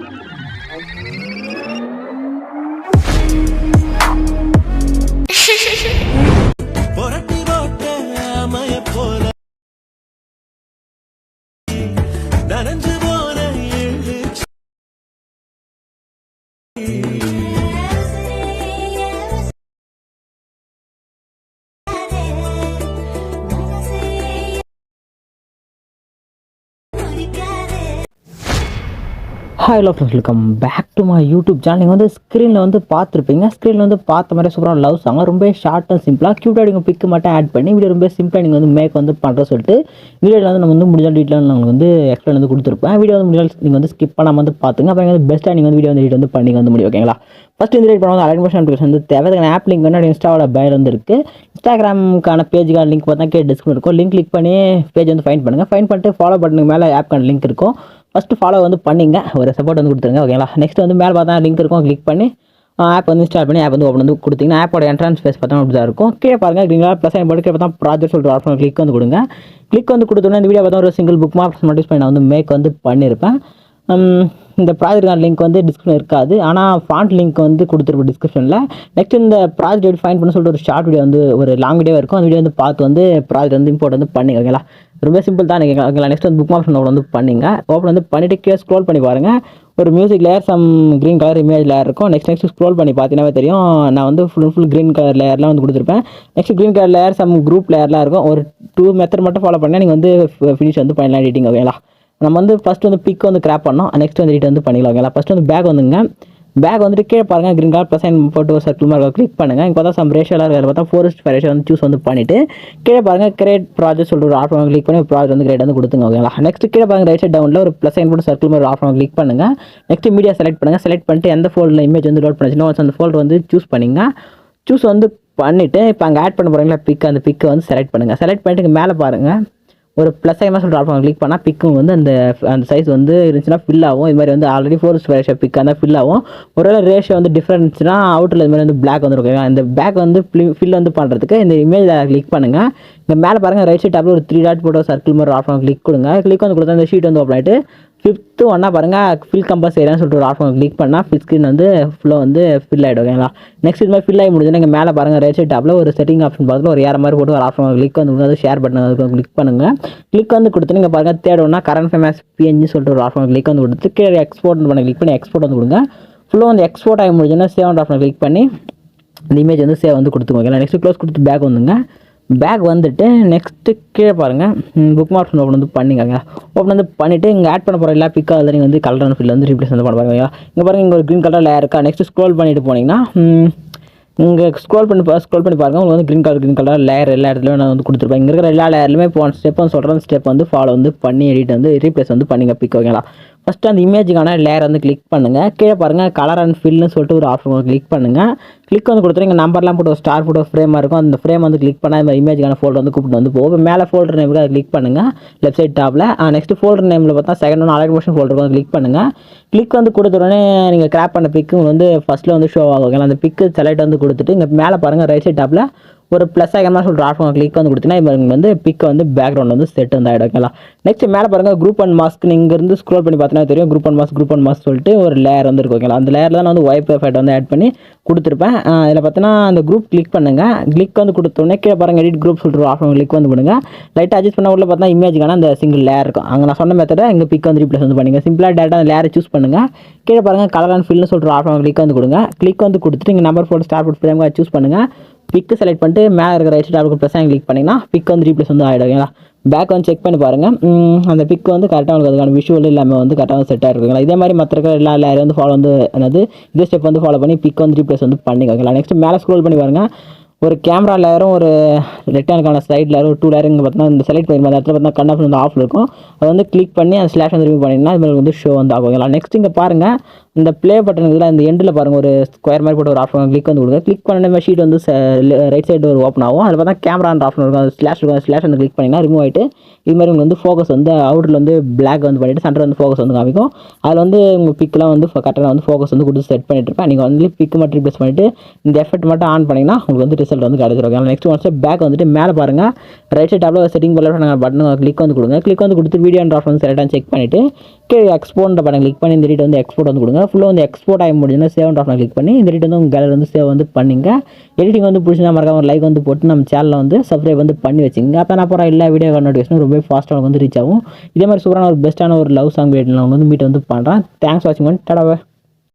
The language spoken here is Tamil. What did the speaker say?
Música hi love friends welcome back to my YouTube channel நீங்கள் வந்து ஸ்க்ரீனில் வந்து பார்த்துருப்பீங்க. ஸ்க்ரீனில் வந்து பார்த்த மாதிரி சூப்பராக லவ் சாங் ரொம்ப ஷார்ட் அண்ட் சிம்பிளாக க்யூட்டாக நீங்கள் பிக்கு மட்டும் ஆட் பண்ணி வீடியோ ரொம்ப சிம்பிளாக நீங்கள் வந்து மேக் வந்து பண்ணுற சொல்லிட்டு வீடியோவில் வந்து நம்ம வந்து முடிஞ்சால் டீட்டெயில் நான் வந்து எக்ஸ்பிளைன் வந்து கொடுத்துருப்பேன் வீடியோ வந்து முடிஞ்சால் நீங்கள் வந்து ஸ்கிப் பண்ணாமல் வந்து பார்த்துங்க. அப்புறம் வந்து பெஸ்ட்டாக நீங்கள் வந்து வீடியோ வந்து வந்து பண்ணி வந்து முடியும் ஓகேங்களா ஃபஸ்ட் இந்த ரேட் பண்ணுவோம் அலைன் பர்சன் அப்ளிகேஷன் வந்து தேவையான ஆப் லிங்க் வந்து இன்ஸ்டாவோட பயர் வந்து இருக்குது இன்ஸ்டாகிராமுக்கான பேஜுக்கான லிங்க் பார்த்தா கே டிஸ்கிரிப்ஷன் இருக்கும். லிங்க் கிளிக் பண்ணி பேஜ் வந்து ஃபைன் பண்ணுங்கள் ஃபைன் பண்ணிட்டு ஃபாலோ பட்டனுக்கு மேலே ஆப்க்கான லிங்க் இருக்கும். ஃபஸ்ட்டு ஃபாலோ வந்து பண்ணிங்க. ஒரு சப்போர்ட் வந்து கொடுத்துருங்க ஓகேங்களா நெக்ஸ்ட் வந்து மேலே பார்த்தா லிங்க் இருக்கும் கிளிக் பண்ணி ஆப் வந்து இன்ஸ்டால் பண்ணி ஆப் வந்து ஓப்பன் வந்து கொடுத்தீங்கன்னா ஆப்போட என்ட்ரன்ஸ் ஃபேஸ் பார்த்தா அப்படி தான் இருக்கும். கீழே பாருங்கள் க்ரீனாக ப்ளஸ் என் போட்டு கீழே பார்த்தா ப்ராஜெக்ட் சொல்லிட்டு ஆப்ஷன் கிளிக் வந்து கொடுங்க. கிளிக் வந்து கொடுத்தோன்னே இந்த வீடியோ பார்த்தா ஒரு சிங்கிள் புக் மார்க்ஸ் நோட்டீஸ் பண்ணி நான் வந்து மேக் வந்து பண்ணியிருப்பேன். இந்த ப்ராஜெக்ட் லிங்க் வந்து டிஸ்கிரிப்ஷன் இருக்காது. ஆனால் ஃபாண்ட் லிங்க் வந்து கொடுத்துருப்போம் டிஸ்கிரிப்ஷனில் நெக்ஸ்ட் இந்த ப்ராஜெக்ட் எப்படி ஃபைன் பண்ண சொல்லிட்டு ஒரு ஷார்ட் வீடியோ வந்து ஒரு லாங் வீடியோ இருக்கும். அந்த வீடியோ வந்து பார்த்து வந்து ப்ராஜெக்ட் வந்து இம்போர்ட் வந்து பண்ணிங்க ஓகேங்களா ரொம்ப சிம்பிள் தான் நீங்கள் ஓகேங்களா நெக்ஸ்ட் வந்து புக் மார்க்ஸ் வந்து பண்ணிங்க. ஓப்பன் வந்து பண்ணிட்டு கீழே ஸ்க்ரோல் பண்ணி பாருங்கள் ஒரு music layer some green colour image layer இருக்கும். நெக்ஸ்ட் நெக்ஸ்ட் ஸ்க்ரோல் பண்ணி பார்த்தீங்கன்னா தெரியும். நான் வந்து ஃபுல் ஃபுல் க்ரீன் கலர் லேயர்லாம் வந்து கொடுத்துருப்பேன். Next green colour layer some group லேயர்லாம் இருக்கும். ஒரு டூ மெத்தட் மட்டும் ஃபாலோ பண்ணால் நீங்கள் வந்து ஃபினிஷ் வந்து பண்ணலாம் எடிட்டிங் ஓகேங்களா நம்ம வந்து ஃபஸ்ட் வந்து பிக் வந்து கிராப் பண்ணோம். நெக்ஸ்ட் வந்து எடிட் வந்து பண்ணிக்கலாம் ஓகேங்களா ஃபஸ்ட் வந்து பேக் வந்துங்க. பேக் வந்துட்டு கீழே பாருங்கள் க்ரீன் கலர் ப்ளஸ் அண்ட் போட்டு ஒரு சர்க்கிள் மாதிரி கிளிக் பண்ணுங்கள் இங்கே பார்த்தா சம் ரேஷியோலாம் இருக்கிற பார்த்தா ஃபோரஸ்ட் ரேஷியோ வந்து சூஸ் வந்து பண்ணிவிட்டு கீழே பாருங்கள் கிரேட் ப்ராஜெக்ட் சொல்லிட்டு ஒரு ஆஃப் கிளிக் பண்ணி ப்ராஜெக்ட் வந்து கிரேட் வந்து கொடுத்துங்க ஓகேங்களா நெக்ஸ்ட் கீழே பாருங்க ரைட் சைட் டவுனில் ஒரு ப்ளஸ் அண்ட் போட்டு சர்க்கிள் மாதிரி ஆஃப் கிளிக் பண்ணுங்கள் நெக்ஸ்ட் மீடியா செலக்ட் பண்ணுங்கள் செலக்ட் பண்ணிட்டு எந்த ஃபோல்டில் இமேஜ் வந்து லோட் பண்ணிச்சுன்னா அந்த ஃபோல்டர் வந்து சூஸ் பண்ணிங்க. சூஸ் வந்து பண்ணிவிட்டு இப்போ அங்கே ஆட் பண்ண போகிறீங்களா பிக் அந்த பிக்கை வந்து செலக்ட் பண்ணுங்கள் செலக்ட் பண்ணிட்டு மேலே பாருங்கள் ஒரு ப்ளஸ் ஐமா சொல்கிற ஆப்ஷன் கிளிக் பண்ணால் பிக்கும் வந்து அந்த அந்த சைஸ் வந்து இருந்துச்சுன்னா ஃபில் ஆகும். இது மாதிரி வந்து ஆல்ரெடி ஃபோர்ஸ் ரேஷியோ பிக் அந்த ஃபில் ஆகும். ஒருவேளை ரேஷியோ வந்து டிஃப்ரெண்ட் இருந்துச்சுன்னா அவுட்டில் இது மாதிரி வந்து பிளாக் வந்துருக்கும். அந்த பேக் வந்து ஃபில் வந்து பண்ணுறதுக்கு இந்த இமேஜ் கிளிக் பண்ணுங்கள் இந்த மேலே பாருங்கள் ரைட் சைட் டாப்பில் ஒரு த்ரீ டாட் போட்டோ சர்க்கிள் மாதிரி ஆப்ஷன் கிளிக் கொடுங்க. கிளிக் வந்து கொடுத்தா அந்த ஷீட் வந்து ஓப்பன் ஆகிட்டு ஃபிஃப்த்து ஒன்றா பாருங்கள் ஃபில் கம்பஸ் ஏரியான்னு சொல்லிட்டு ஒரு ஆப்ஷன் கிளிக் பண்ணால் ஃபில் ஸ்க்ரீன் வந்து ஃபுல்லாக வந்து ஃபில் ஆகிடும் ஓகேங்களா நெக்ஸ்ட் இது மாதிரி ஃபில் ஆகி முடிஞ்சுன்னா இங்கே மேலே பாருங்கள் ரைட் சைட் டாப்பில் ஒரு செட்டிங் ஆப்ஷன் பார்த்து ஒரு ஏற மாதிரி போட்டு ஒரு ஆப்ஷன் கிளிக் வந்து அது ஷேர் பட்டன் அதுக்கு கிளிக் பண்ணுங்கள் கிளிக் வந்து கொடுத்து நீங்கள் பாருங்கள் தேடணும்னா கரண்ட் ஃபேமஸ் பிஎன்ஜி சொல்லிட்டு ஒரு ஆப்ஷன் கிளிக் வந்து கொடுத்து கீழே எக்ஸ்போர்ட் பண்ண கிளிக் பண்ணி எக்ஸ்போர்ட் வந்து கொடுங்க. ஃபுல்லாக வந்து எக்ஸ்போர்ட் ஆகி முடிஞ்சுன்னா சேவ் ஆப்ஷன் கிளிக் பண்ணி இந்த இமேஜ் வந்து சேவ் வந்து கொடுத்துக்கோங்க ஓகேங்களா நெக்ஸ்ட் க்ளோஸ் கொடுத்து பேக் வந்துங்க பேக் வந்துட்டு நெக்ஸ்ட்டு கீழே பாருங்கள் புக் மார்க்ஸ் ஓப்பன் வந்து பண்ணிக்கோங்க. ஓப்பன் வந்து பண்ணிவிட்டு இங்கே ஆட் பண்ண போகிற எல்லா பிக்காக அதில் நீங்கள் வந்து கலர் ஃபீல்டில் வந்து ரீப்ளேஸ் வந்து பண்ண பாருங்க. இங்கே பாருங்கள் இங்கே ஒரு க்ரீன் கலர் லேயர் இருக்கா? நெக்ஸ்ட் ஸ்க்ரோல் பண்ணிட்டு போனீங்கன்னா இங்கே ஸ்க்ரோல் பண்ணி ஸ்க்ரோல் பண்ணி பாருங்க. உங்களுக்கு வந்து green colour green colour layer எல்லா இடத்துலையும் நான் வந்து கொடுத்துருப்பேன். இங்கே இருக்கிற எல்லா லேயர்லையுமே போன ஸ்டெப் வந்து சொல்கிறேன் ஸ்டெப் வந்து ஃபாலோ வந்து பண்ணி எடிட் வந்து ரீப்ளேஸ் வந்து பண்ணிங்க பிக் ஓகேங்களா? ஃபஸ்ட்டு அந்த இமேஜுக்கான லேயர் வந்து கிளிக் பண்ணுங்கள் கீழே பாருங்கள் கலர் அண்ட் ஃபில்னு சொல்லிட்டு ஒரு ஆப்ஷன் கிளிக் பண்ணுங்கள் கிளிக் வந்து கொடுத்துட்டு இங்கே நம்பர்லாம் போட்டு ஒரு ஸ்டார் போட்டு ஃப்ரேமாக இருக்கும். அந்த ஃப்ரேம் வந்து கிளிக் பண்ணால் இந்த இமேஜுக்கான ஃபோல்டர் வந்து கூப்பிட்டு வந்து போகும். மேலே ஃபோல்டர் நேமுக்கு அதை கிளிக் பண்ணுங்கள் லெஃப்ட் சைட் டாப்பில் நெக்ஸ்ட் ஃபோல்டர் நேமில் பார்த்தா செகண்ட் ஒன் அலர்ட் மோஷன் ஃபோல்டருக்கு வந்து கிளிக் பண்ணுங்கள் கிளிக் வந்து கொடுத்த உடனே நீங்கள் கிராப் பண்ண பிக்கு வந்து ஃபஸ்ட்டில் வந்து ஷோ ஆகும். அந்த பிக்கு செலக்ட் வந்து கொடுத்துட்டு இங்கே மேலே பாருங்கள் ரைட் சைட் டாப்பில் ஒரு ப்ளஸ் ஐக்கமாக சொல்கிற ஆப்ஷன் கிளிக் வந்து கொடுத்தீங்கன்னா இவங்க வந்து பிக் வந்து பேக்ரவுண்ட் வந்து செட் வந்து ஆகிடும் ஓகேங்களா நெக்ஸ்ட் மேலே பாருங்கள் குரூப் அண்ட் மாஸ்க் இங்கேருந்து ஸ்க்ரோல் பண்ணி பார்த்தீங்கன்னா தெரியும். Group and mask group and mask சொல்லிட்டு ஒரு லேயர் வந்து இருக்கும் ஓகேங்களா அந்த லேயரில் தான் நான் வந்து ஒய்ஃப் எஃபெக்ட் வந்து ஆட் பண்ணி கொடுத்துருப்பேன். இதில் பார்த்தீங்கன்னா அந்த குரூப் கிளிக் பண்ணுங்கள் கிளிக் வந்து கொடுத்தோடனே கீழே பாருங்கள் எடிட் குரூப் சொல்கிற ஆப்ஷன் கிளிக் வந்து பண்ணுங்க லைட்டாக அட்ஜஸ்ட் பண்ண உள்ள பார்த்தா இமேஜுக்கான அந்த சிங்கிள் லேயர் இருக்கும். அங்கே நான் சொன்ன மெத்தடை இங்கே பிக் வந்து ரீப்ளேஸ் வந்து பண்ணுங்கள் சிம்பிளாக டேரெக்டாக அந்த லேயரை சூஸ் பண்ணுங்கள் கீழே பாருங்கள் கலர் அண்ட் ஃபில்னு சொல்லிட்டு ஆப்ஷன் கிளிக் வந்து கொடுங்க. கிளிக் வந்து கொடுத்துட்டு இங்கே நம்பர் போட்டு ஸ்டார்ட் போட்டு சூஸ் பண்ணுங்கள் பிக்கு செலக்ட் பண்ணிட்டு மேலே இருக்கிற ரைட் சைடு ப்ளஸ் கிளிக் பண்ணிங்கன்னா பிக் வந்து ரீப்ளேஸ் வந்து ஆகிடும் ஓகேங்களா பேக் வந்து செக் பண்ணி பாருங்கள் அந்த பிக் வந்து கரெக்டாக உங்களுக்கு அதுக்கான விஷுவல் எல்லாமே வந்து கரெக்டாக செட் ஆகிருக்குங்களா இதே மாதிரி மற்ற இருக்கிற எல்லா லேயர் வந்து ஃபாலோ வந்து என்னது? இதே ஸ்டெப் வந்து ஃபாலோ பண்ணி பிக் வந்து ரீப்ளேஸ் வந்து பண்ணிங்க ஓகேங்களா நெக்ஸ்ட் மேலே ஸ்க்ரோல் பண்ணி பாருங்கள் ஒரு கேமரா லேயரும் ஒரு ரெட்டானுக்கான சைட் லேயரும் ஒரு டூ லேயர் இங்கே பார்த்தீங்கன்னா இந்த செலக்ட் பண்ணி அந்த இடத்துல பார்த்தீங்கன்னா கண்ணாஃப் வந்து ஆஃப் இருக்கும். அதை வந்து கிளிக் பண்ணி அந்த ஸ்லாஷ் வந்து ரிமூவ் பண்ணிங்கன்னா இது மாதிரி வந்து ஷோ வந்து ஆகும் ஓகேங்களா நெக்ஸ்ட் இங்கே பாருங்கள் இந்த ப்ளே பட்டன் இதில் இந்த எண்டில் பாருங்கள் ஒரு ஸ்கொயர் மாதிரி போட்டு ஒரு ஆப்ஷன் கிளிக் வந்து கொடுங்க. கிளிக் பண்ண ஷீட் வந்து ரைட் சைடு ஒரு ஓப்பன் ஆகும். அதில் பார்த்தா கேமரா ஆப்ஷன் இருக்கும். அது ஸ்லாஷ் இருக்கும். ஸ்லாஷ் வந்து கிளிக் பண்ணிங்கன்னா ரிமூவ் ஆகிட்டு இது மாதிரி உங்களுக்கு வந்து ஃபோக்கஸ் வந்து அவுட்டில் வந்து பிளாக் வந்து பண்ணிவிட்டு சென்டர் வந்து ஃபோக்கஸ் வந்து காமிக்கும். அதில் வந்து உங்கள் பிக்கெலாம் வந்து கரெக்டாக வந்து ஃபோக்கஸ் வந்து கொடுத்து செட் பண்ணிட்டு இருப்பேன். நீங்கள் வந்து பிக் மட்டும் ரிப்ளேஸ் பண்ணிவிட்டு இந்த எஃபெக்ட் மட்டும் ஆன் பண்ணிங்கன்னா உங்களுக்கு வந்து ரிசல்ட் வந்து கிடச்சிருக்கும் நெக்ஸ்ட் ஒன் ஸ்டெப் பேக் வந்துட்டு மேலே பாருங்கள் ரைட் சைட் டாப்பில் செட்டிங் பண்ணல பட்டன் கிளிக் வந்து கொடுங்க. கிளிக் வந்து கொடுத்து வீடியோ அண்ட் ஆஃப் வந்து செலக்டாக செக் பண்ணிவிட்டு கீழே எக்ஸ்போர்ட் பட்டன் கிளிக் பண்ணி இந்த ரீட் வந்து எக்ஸ்போர்ட் வந்து கொடுங்க. ஃபுல்லாக வந்து எக்ஸ்போர்ட் ஆகி முடிஞ்சுன்னா சேவ் ஆஃப் கிளிக் பண்ணி இந்த ரீட் வந்து உங்கள் கேலரி வந்து சேவ் வந்து பண்ணிங்க. எடிட்டிங் வந்து பிடிச்சிருந்தா மறக்காம ஒரு லைக் வந்து போட்டு நம்ம சேனலில் வந்து சப்ஸ்கிரைப் வந்து பண்ணி வச்சுங்க அப்போ நான் போகிற எல்லா வீடியோ நோட்டிஃபிகேஷன் ரொம்ப ஃபாஸ்ட்டாக வந்து ரீச் ஆகும். இதே மாதிரி சூப்பரான ஒரு பெஸ்ட்டான ஒரு லவ் சாங் வீடியோ வந்து மீட் வந்து பண்ணுறேன் தேங்க்ஸ் வாட்சிங் பண்ணி டடாவே